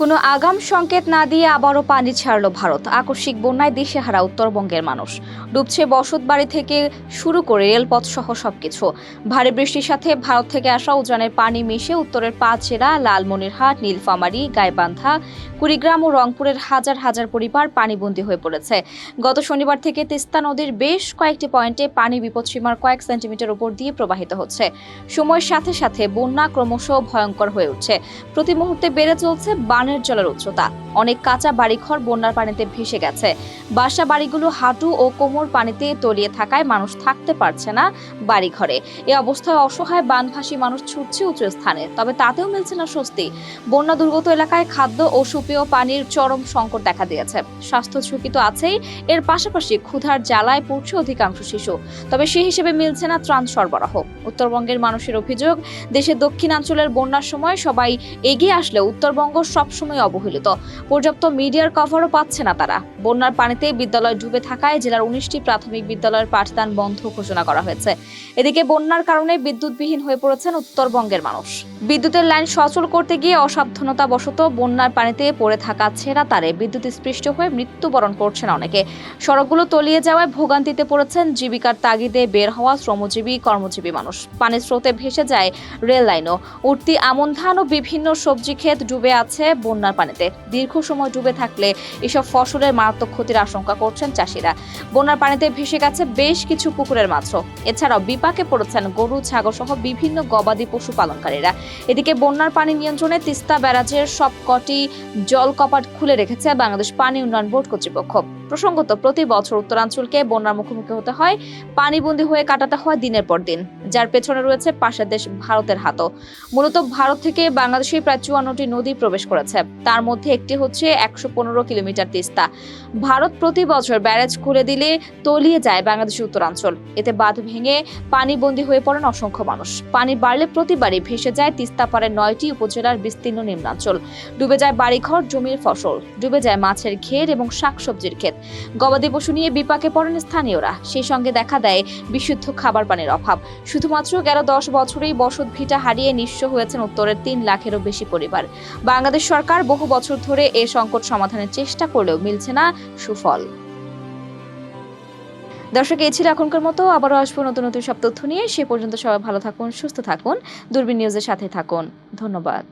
কোনো আগাম সংকেত না দিয়ে আবারও পানি ছাড়ল ভারত। আকস্মিক বন্যায় দিশেহারা উত্তরবঙ্গের মানুষ। ডুবছে বসত বাড়ি থেকে শুরু করে রেলপথ সহ সবকিছু। ভারী বৃষ্টির সাথে ভারত থেকে আসা উজানের পানি মিশে উত্তরের পাঁচ জেলা লালমনিরহাট, নীলফামারী, গাইবান্ধা, কুড়িগ্রাম ও রংপুরের হাজার হাজার পরিবার পানিবন্দী হয়ে পড়েছে। গত শনিবার থেকে তিস্তা নদীর বেশ কয়েকটি পয়েন্টে পানি বিপদসীমার কয়েক সেন্টিমিটার উপর দিয়ে প্রবাহিত হচ্ছে। সময়ের সাথে সাথে বন্যা ক্রমশ ভয়ঙ্কর হয়ে উঠছে। প্রতি মুহূর্তে বেড়ে চলছে বানের জলের উচ্চতা। অনেক কাঁচা বাড়িঘর বন্যার পানিতে ভেসে গেছে। বাসা বাড়িগুলো হাঁটু ও কোমর পানিতে তলিয়ে থাকায় মানুষ থাকতে পারছে না বাড়িঘরে। এ অবস্থায় অসহায় বানভাসী মানুষ ছুটছে উঁচু স্থানে, তবে তাতেও মিলছে না স্বস্তি। বন্যা দুর্গত এলাকায় খাদ্য ও সুপেয় পানির চরম সংকট দেখা দিয়েছে। স্বাস্থ্য ঝুঁকি তো আছেই, এর পাশাপাশি ক্ষুধার জ্বালায় পড়ছে অধিকাংশ শিশু। তবে সেই হিসেবে মিলছে না ত্রাণ সরবরাহ। উত্তরবঙ্গের মানুষের অভিযোগ, দেশের দক্ষিণাঞ্চলের বন্যার সময় সবাই এগিয়ে আসলেও উত্তরবঙ্গ সবসময় অবহেলিত। পর্যাপ্ত মিডিয়ার কভারও পাচ্ছে না তারা। বন্যার পানিতে বিদ্যালয় ডুবে থাকায় জেলার উনিশটি প্রাথমিক বিদ্যালয়ের পাঠদান বন্ধ ঘোষণা করা হয়েছে। এদিকে বন্যার কারণে বিদ্যুৎবিহীন হয়ে পড়েছেন উত্তরবঙ্গের মানুষ। বিদ্যুতের লাইন সচল করতে গিয়ে অসাবধানতা বশত বন্যার পানিতে পড়ে থাকা ছেঁড়া তারে বিদ্যুৎ স্পৃষ্ট হয়ে মৃত্যুবরণ করছেন অনেকে। সড়কগুলো তলিয়ে যাওয়ায় ভোগান্তিতে পড়েছেন জীবিকার তাগিদে বের হওয়া শ্রমজীবী, কর্মজীবী মানুষ। পানির স্রোতে ভেসে যায় রেল লাইনও। উঠতি আমন ধান ও বিভিন্ন সবজি ক্ষেত ডুবে আছে বন্যার পানিতে। দীর্ঘ সময় ডুবে থাকলে এসব ফসলের মারাত্মক ক্ষতির আশঙ্কা করছেন চাষিরা। বন্যার পানিতে ভেসে গেছে বেশ কিছু পুকুরের মাছও। এছাড়াও বিপাকে পড়েছেন গরু ছাগল সহ বিভিন্ন গবাদি পশু পালনকারীরা। এদিকে বন্যার পানি নিয়ন্ত্রণে তিস্তা ব্যারাজের সবকটি জল কপাট খুলে রেখেছে বাংলাদেশ পানি উন্নয়ন বোর্ড কর্তৃপক্ষ। প্রসঙ্গত, প্রতি বছর উত্তরাঞ্চলকে বন্যার মুখোমুখি হতে হয়, পানিবন্দী হয়ে কাটাতে হয় দিনের পর দিন। যার পেছনে রয়েছে পাশের দেশ ভারতের হাতও। মূলত ভারত থেকে বাংলাদেশে প্রায় চুয়ান্নটি নদী প্রবেশ করেছে। তার মধ্যে একটি হচ্ছে একশো পনেরো কিলোমিটার তিস্তা। ভারত প্রতি বছর ব্যারেজ খুলে দিলে তলিয়ে যায় বাংলাদেশের উত্তরাঞ্চল। এতে বাঁধ ভেঙে পানিবন্দী হয়ে পড়েন অসংখ্য মানুষ। পানি বাড়লে প্রতিবারই ভেসে যায় তিস্তা পাড়ের নয়টি উপজেলার বিস্তীর্ণ নিম্নাঞ্চল। ডুবে যায় বাড়িঘর, জমির ফসল। ডুবে যায় মাছের ঘের এবং শাকসবজির ক্ষেত। গবাদি পশু নিয়ে বিপাকে পড়েন স্থানীয়রা। সেই সঙ্গে দেখা দেয় বিশুদ্ধ খাবার পানির অভাব। শুধুমাত্র গেল দশ বছরেই বসত ভিটা হারিয়ে নিঃস্ব হয়েছেন উত্তরের তিন লাখেরও বেশি পরিবার। বাংলাদেশ সরকার বহু বছর ধরে এ সংকট সমাধানের চেষ্টা করলেও মিলছে না সুফল। দর্শক, এই ছিল এখনকার মতো। আবারও আসব নতুন নতুন সব তথ্য নিয়ে। সে পর্যন্ত সবাই ভালো থাকুন, সুস্থ থাকুন। দূরবীন নিউজের সাথে থাকুন। ধন্যবাদ।